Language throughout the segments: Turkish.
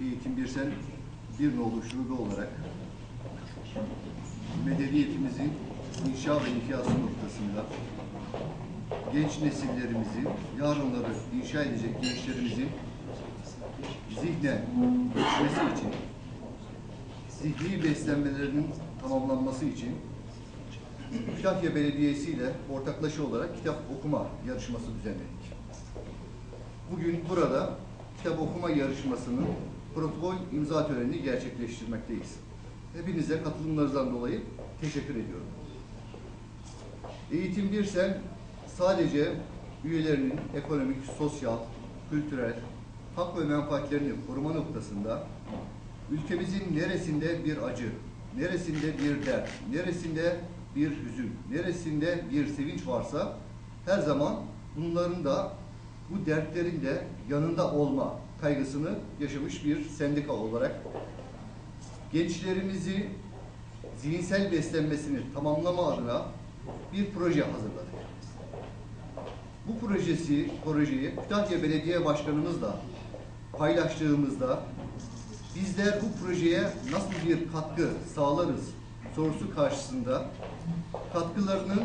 Eğitim Birsel bir nolu şube olarak medeniyetimizin inşa ve ihyası noktasında genç nesillerimizi, yarınları inşa edecek gençlerimizin zihnen gelişmesi için, zihni beslenmelerinin tamamlanması için Kütahya Belediyesi ile ortaklaşa olarak kitap okuma yarışması düzenledik. Bugün burada kitap okuma yarışmasının protokol imza törenini gerçekleştirmekteyiz. Hepinize katılımlarınızdan dolayı teşekkür ediyorum. Eğitim Birsel sadece üyelerinin ekonomik, sosyal, kültürel, hak ve menfaatlerini koruma noktasında ülkemizin neresinde bir acı, neresinde bir dert, neresinde bir hüzün, neresinde bir sevinç varsa her zaman bunların da bu dertlerin de yanında olma kaygısını yaşamış bir sendika olarak gençlerimizi zihinsel beslenmesini tamamlama adına bir proje hazırladık. Bu projesi, projeyi Kütahya Belediye Başkanımızla paylaştığımızda bizler bu projeye nasıl bir katkı sağlarız sorusu karşısında katkılarının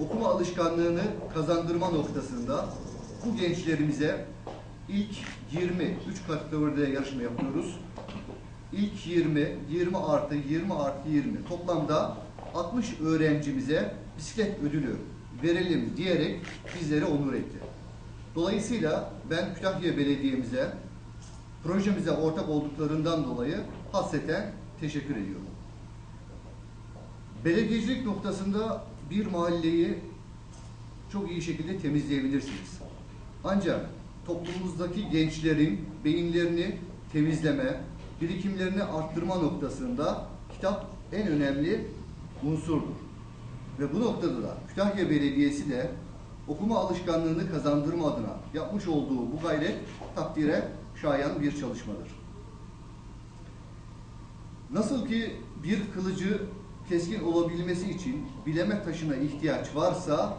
okuma alışkanlığını kazandırma noktasında bu gençlerimize ilk 20, 3 kategoride yarışma yapıyoruz. İlk 20, 20 artı 20 artı 20 toplamda 60 öğrencimize bisiklet ödülü verelim diyerek bizleri onur etti. Dolayısıyla ben Kütahya Belediye'mize projemize ortak olduklarından dolayı hasreten teşekkür ediyorum. Belediyecilik noktasında bir mahalleyi çok iyi şekilde temizleyebilirsiniz. Ancak toplumumuzdaki gençlerin beyinlerini temizleme, birikimlerini arttırma noktasında kitap en önemli unsurdur. Ve bu noktada da Kütahya Belediyesi de okuma alışkanlığını kazandırma adına yapmış olduğu bu gayret takdire şayan bir çalışmadır. Nasıl ki bir kılıcı keskin olabilmesi için bileme taşına ihtiyaç varsa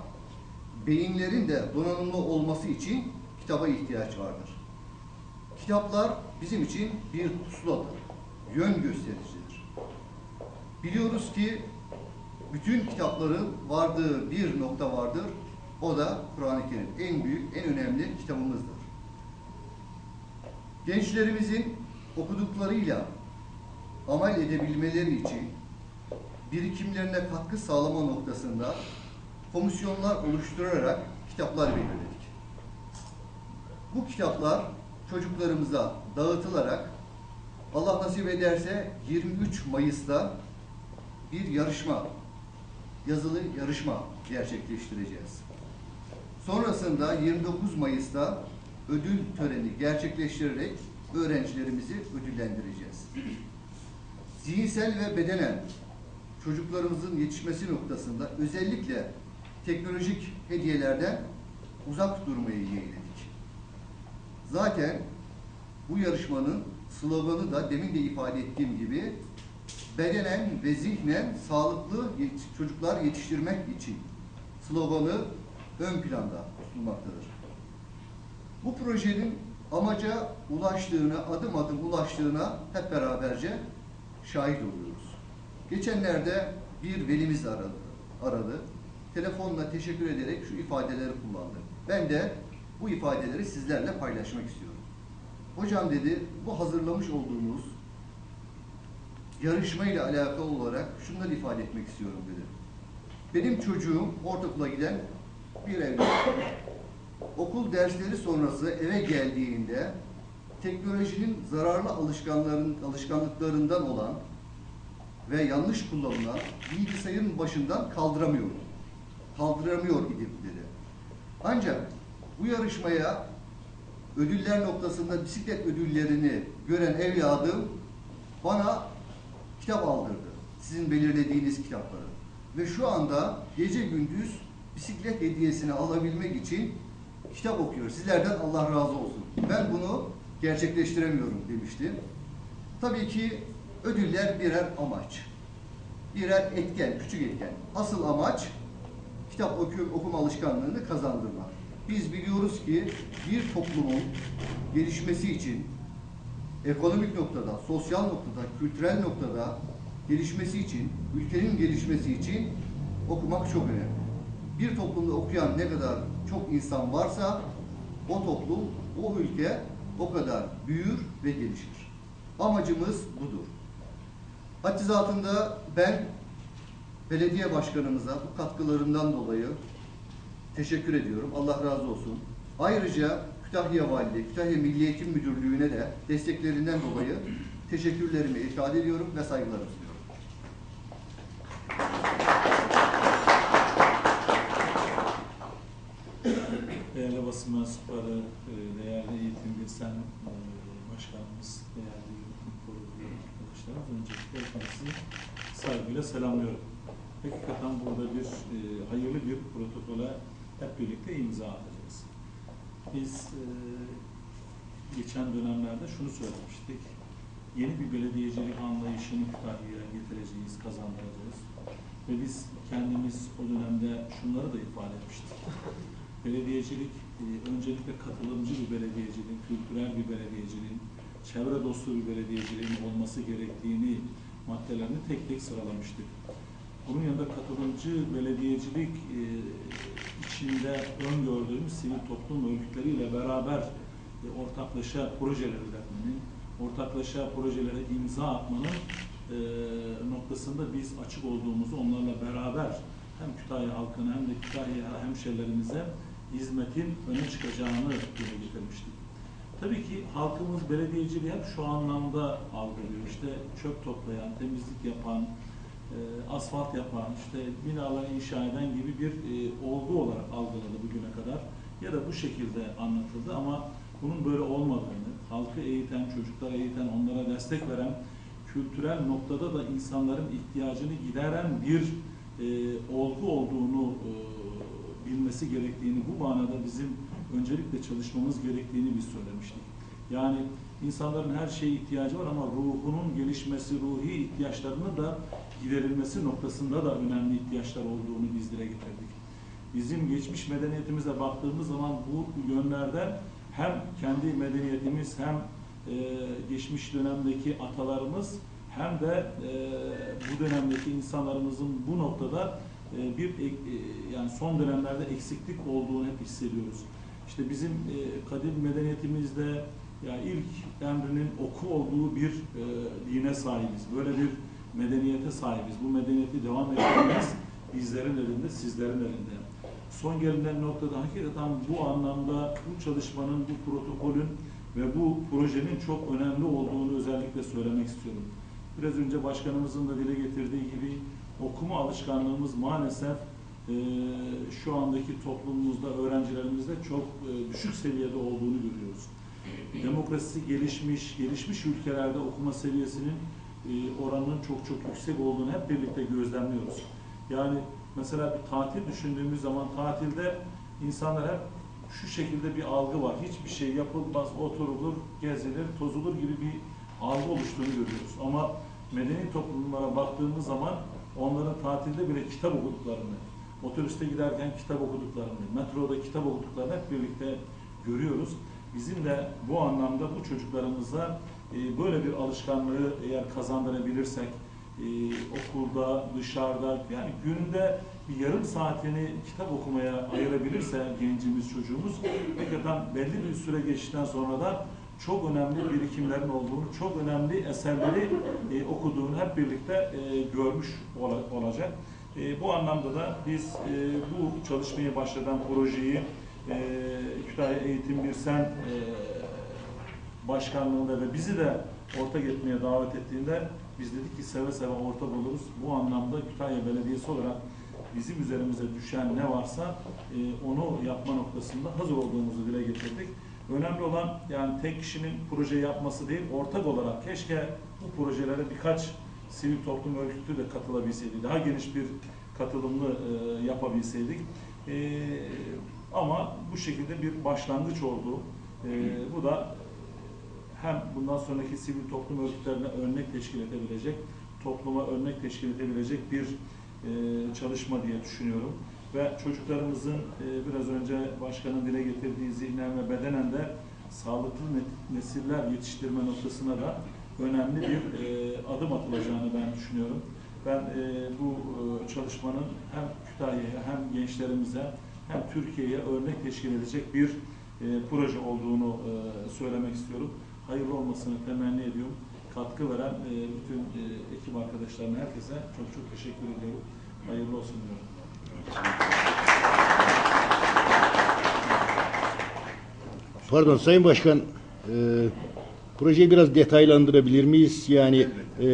beyinlerin de donanımlı olması için kitaba ihtiyaç vardır. Kitaplar bizim için bir pusuladır, yön göstericidir. Biliyoruz ki bütün kitapların vardığı bir nokta vardır. O da Kur'an-ı Kerim. En büyük, en önemli kitabımızdır. Gençlerimizin okuduklarıyla amel edebilmeleri için birikimlerine katkı sağlama noktasında komisyonlar oluşturarak kitaplar belirledik. Bu kitaplar çocuklarımıza dağıtılarak Allah nasip ederse 23 Mayıs'ta bir yarışma, yazılı yarışma gerçekleştireceğiz. Sonrasında 29 Mayıs'ta ödül töreni gerçekleştirerek öğrencilerimizi ödüllendireceğiz. Zihinsel ve bedenen çocuklarımızın yetişmesi noktasında özellikle teknolojik hediyelerden uzak durmayı yeğledik. Zaten bu yarışmanın sloganı da demin de ifade ettiğim gibi bedenen ve zihnen sağlıklı çocuklar yetiştirmek için sloganı ön planda tutulmaktadır. Bu projenin amaca ulaştığına, adım adım ulaştığına hep beraberce şahit oluyoruz. Geçenlerde bir velimiz aradı. aradı. Telefonla teşekkür ederek şu ifadeleri kullandı. Ben de bu ifadeleri sizlerle paylaşmak istiyorum. Hocam dedi, bu hazırlamış olduğunuz yarışma ile alakalı olarak şunları ifade etmek istiyorum dedi. Benim çocuğum ortaokula giden bir evlat. Okul dersleri sonrası eve geldiğinde teknolojinin zararlı alışkanların, alışkanlıklarından olan ve yanlış kullanılan bilgisayarın başından kaldıramıyor. Kaldıramıyor idim dedi. Ancak bu yarışmaya ödüller noktasında bisiklet ödüllerini gören evladım bana kitap aldırdı. Sizin belirlediğiniz kitapları. Ve şu anda gece gündüz bisiklet hediyesini alabilmek için kitap okuyor. Sizlerden Allah razı olsun. Ben bunu gerçekleştiremiyorum demişti. Tabii ki ödüller birer amaç. Birer etken, küçük etken. Asıl amaç kitap oku, okuma alışkanlığını kazandırmak. Biz biliyoruz ki bir toplumun gelişmesi için, ekonomik noktada, sosyal noktada, kültürel noktada gelişmesi için, ülkenin gelişmesi için okumak çok önemli. Bir toplumda okuyan ne kadar çok insan varsa o toplum, o ülke o kadar büyür ve gelişir. Amacımız budur. Haccizatında ben belediye başkanımıza bu katkılarından dolayı teşekkür ediyorum. Allah razı olsun. Ayrıca Kütahya Valiliği, Kütahya Milli Eğitim Müdürlüğü'ne de desteklerinden dolayı teşekkürlerimi ifade ediyorum ve saygılarımı sunuyorum. Değerli basın mensupları, e, değerli eğitim bilsen e, başkanımız, değerli yönetim kurulu arkadaşlarımız öncelikle hepinizi saygıyla selamlıyorum. Hakikaten burada bir e, hayırlı bir protokole hep birlikte imza atacağız. Biz e, geçen dönemlerde şunu söylemiştik. Yeni bir belediyecilik anlayışını Kütahya'ya getireceğiz, kazandıracağız. Ve biz kendimiz o dönemde şunları da ifade etmiştik. Belediyecilik e, öncelikle katılımcı bir belediyeciliğin, kültürel bir belediyeciliğin, çevre dostu bir belediyeciliğin olması gerektiğini maddelerini tek tek sıralamıştık. Bunun yanında katılımcı belediyecilik e, içinde öngördüğümüz sivil toplum örgütleriyle beraber e, ortaklaşa projeler üretmenin, ortaklaşa projelere imza atmanın e, noktasında biz açık olduğumuzu onlarla beraber hem Kütahya halkına hem de Kütahya hemşerilerimize hizmetin öne çıkacağını dile getirmiştik. Tabii ki halkımız belediyeciliği hep şu anlamda algılıyor. İşte çöp toplayan, temizlik yapan, asfalt yapan, işte binalar inşa eden gibi bir e, olgu olarak algıladı bugüne kadar. Ya da bu şekilde anlatıldı ama bunun böyle olmadığını, halkı eğiten, çocuklara eğiten, onlara destek veren, kültürel noktada da insanların ihtiyacını gideren bir e, olgu olduğunu e, bilmesi gerektiğini, bu manada bizim öncelikle çalışmamız gerektiğini biz söylemiştik. Yani insanların her şeye ihtiyacı var ama ruhunun gelişmesi, ruhi ihtiyaçlarının da giderilmesi noktasında da önemli ihtiyaçlar olduğunu biz dile getirdik. Bizim geçmiş medeniyetimize baktığımız zaman bu yönlerden hem kendi medeniyetimiz hem e, geçmiş dönemdeki atalarımız hem de e, bu dönemdeki insanlarımızın bu noktada e, bir e, yani son dönemlerde eksiklik olduğunu hep hissediyoruz. İşte bizim e, kadim medeniyetimizde ya ilk emrinin oku olduğu bir e, dine sahibiz. Böyle bir medeniyete sahibiz. Bu medeniyeti devam ettirmemiz bizlerin elinde, sizlerin elinde. Son gelinen noktada hakikaten bu anlamda bu çalışmanın, bu protokolün ve bu projenin çok önemli olduğunu özellikle söylemek istiyorum. Biraz önce başkanımızın da dile getirdiği gibi okuma alışkanlığımız maalesef e, şu andaki toplumumuzda, öğrencilerimizde çok e, düşük seviyede olduğunu görüyoruz. Demokrasi gelişmiş, gelişmiş ülkelerde okuma seviyesinin e, oranının çok çok yüksek olduğunu hep birlikte gözlemliyoruz. Yani mesela bir tatil düşündüğümüz zaman tatilde insanlar hep şu şekilde bir algı var. Hiçbir şey yapılmaz, oturulur, gezilir, tozulur gibi bir algı oluştuğunu görüyoruz. Ama medeni toplumlara baktığımız zaman onların tatilde bile kitap okuduklarını, otobüste giderken kitap okuduklarını, metroda kitap okuduklarını hep birlikte görüyoruz. Bizim de bu anlamda bu çocuklarımıza e, böyle bir alışkanlığı eğer kazandırabilirsek, e, okulda, dışarıda, yani günde bir yarım saatini kitap okumaya ayırabilirse gencimiz, çocuğumuz, hakikaten belli bir süre geçtikten sonra da çok önemli birikimlerin olduğunu, çok önemli eserleri e, okuduğunu hep birlikte e, görmüş ola- olacak. E, bu anlamda da biz e, bu çalışmaya başlayan projeyi e, Kütahya Eğitim Birsen e, başkanlığında ve bizi de ortak etmeye davet ettiğinde biz dedik ki seve seve ortak oluruz. Bu anlamda Kütahya Belediyesi olarak bizim üzerimize düşen ne varsa e, onu yapma noktasında hazır olduğumuzu dile getirdik. Önemli olan yani tek kişinin proje yapması değil, ortak olarak keşke bu projelere birkaç sivil toplum örgütü de katılabilseydi, daha geniş bir katılımlı e, yapabilseydik. E, ama bu şekilde bir başlangıç oldu. E, bu da hem bundan sonraki sivil toplum örgütlerine örnek teşkil edebilecek, topluma örnek teşkil edebilecek bir e, çalışma diye düşünüyorum. Ve çocuklarımızın e, biraz önce başkanın dile getirdiği zihnen ve bedenen de sağlıklı ne- nesiller yetiştirme noktasına da önemli bir e, adım atılacağını ben düşünüyorum. Ben e, bu e, çalışmanın hem Kütahya'ya hem gençlerimize hem Türkiye'ye örnek teşkil edecek bir e, proje olduğunu e, söylemek istiyorum. Hayırlı olmasını temenni ediyorum. Katkı veren e, bütün e, ekip arkadaşlarına, herkese çok çok teşekkür ediyorum. Hayırlı olsun diyorum. Pardon Sayın Başkan, e, projeyi biraz detaylandırabilir miyiz? Yani e,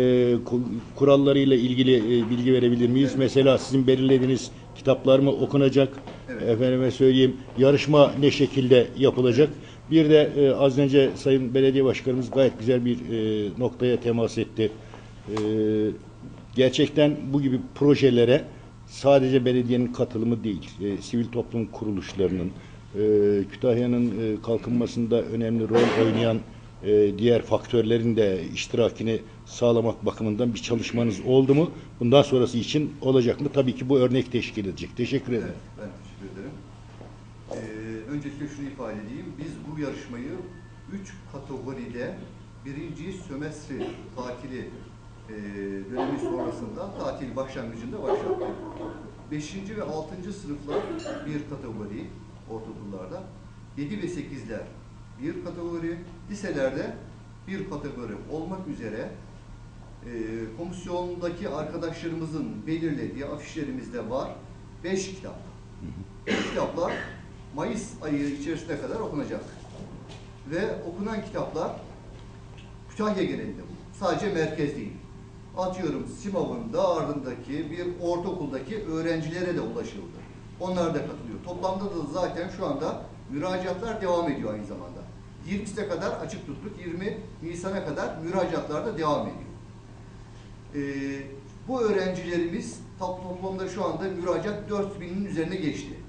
ku- kurallarıyla ilgili e, bilgi verebilir miyiz? Mesela sizin belirlediğiniz kitaplar mı okunacak? Evet. Efendime söyleyeyim, yarışma ne şekilde yapılacak? Bir de e, az önce Sayın Belediye Başkanımız gayet güzel bir e, noktaya temas etti. E, gerçekten bu gibi projelere sadece belediyenin katılımı değil, e, sivil toplum kuruluşlarının, e, Kütahya'nın e, kalkınmasında önemli rol oynayan e, diğer faktörlerin de iştirakini sağlamak bakımından bir çalışmanız oldu mu? Bundan sonrası için olacak mı? Tabii ki bu örnek teşkil edecek. Teşekkür ederim. Evet, ben teşekkür ederim. Ee, öncelikle şunu ifade edeyim. Biz bu yarışmayı üç kategoride birinci sömestri tatili e, dönemi sonrasında tatil başlangıcında başlattık. Beşinci ve altıncı sınıflar bir kategori ortaokullarda. Yedi ve sekizler bir kategori. Liselerde bir kategori olmak üzere komisyondaki arkadaşlarımızın belirlediği afişlerimizde var. Beş kitap. Bu kitaplar Mayıs ayı içerisine kadar okunacak. Ve okunan kitaplar Kütahya genelinde bu. Sadece merkez değil. Atıyorum Simav'ın Dağarı'ndaki bir ortaokuldaki öğrencilere de ulaşıldı. Onlar da katılıyor. Toplamda da zaten şu anda müracaatlar devam ediyor aynı zamanda. 20'sine kadar açık tuttuk. 20 Nisan'a kadar müracaatlar da devam ediyor. Ee, bu öğrencilerimiz top- toplamda şu anda müracaat 4000'in üzerine geçti.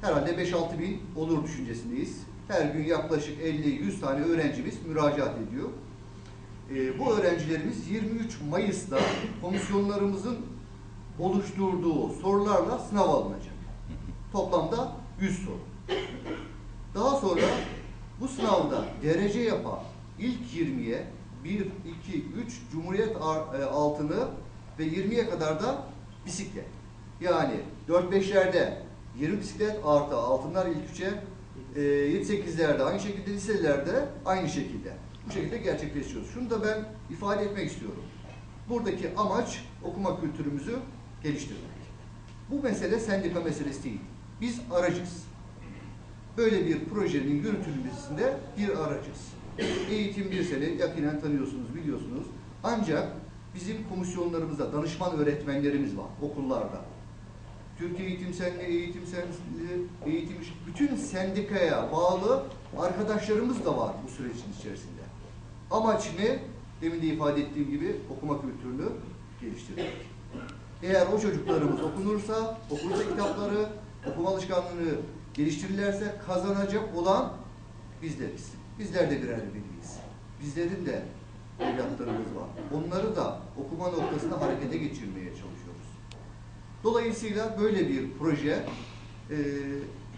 Herhalde 5-6 bin olur düşüncesindeyiz. Her gün yaklaşık 50-100 tane öğrencimiz müracaat ediyor. Ee, bu öğrencilerimiz 23 Mayıs'ta komisyonlarımızın oluşturduğu sorularla sınav alınacak. Toplamda 100 soru. Daha sonra bu sınavda derece yapan ilk 20'ye 1, 2, 3 Cumhuriyet e, altını ve 20'ye kadar da bisiklet. Yani 4-5'lerde 20 bisiklet artı altınlar ilk 3'e, e, 7-8'lerde aynı şekilde liselerde aynı şekilde. Bu şekilde gerçekleşiyoruz. Şunu da ben ifade etmek istiyorum. Buradaki amaç okuma kültürümüzü geliştirmek. Bu mesele sendika meselesi değil. Biz aracız böyle bir projenin yürütülmesinde bir aracız. Eğitim bir sene yakinen tanıyorsunuz, biliyorsunuz. Ancak bizim komisyonlarımızda danışman öğretmenlerimiz var okullarda. Türkiye Eğitim Senliği, Eğitim Senliği, Eğitim bütün sendikaya bağlı arkadaşlarımız da var bu sürecin içerisinde. Amaç ne? Demin de ifade ettiğim gibi okuma kültürünü geliştirmek. Eğer o çocuklarımız okunursa, okursa kitapları, okuma alışkanlığını geliştirirlerse kazanacak olan bizleriz. Bizler de birer veliyiz. Bizlerin de evlatlarımız var. Onları da okuma noktasında harekete geçirmeye çalışıyoruz. Dolayısıyla böyle bir proje e,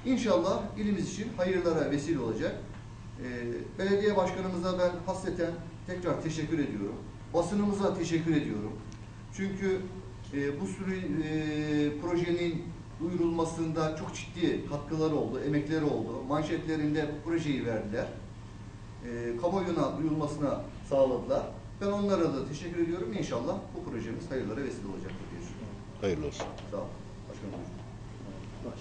inşallah ilimiz için hayırlara vesile olacak. E, belediye başkanımıza ben hasreten tekrar teşekkür ediyorum. Basınımıza teşekkür ediyorum. Çünkü e, bu sürü e, projenin duyurulmasında çok ciddi katkıları oldu, emekleri oldu. Manşetlerinde bu projeyi verdiler. E, kamuoyuna duyulmasına sağladılar. Ben onlara da teşekkür ediyorum. İnşallah bu projemiz hayırlara vesile olacaktır diye düşünüyorum. Hayırlı olsun. Sağ olun. Başkanım buyurun.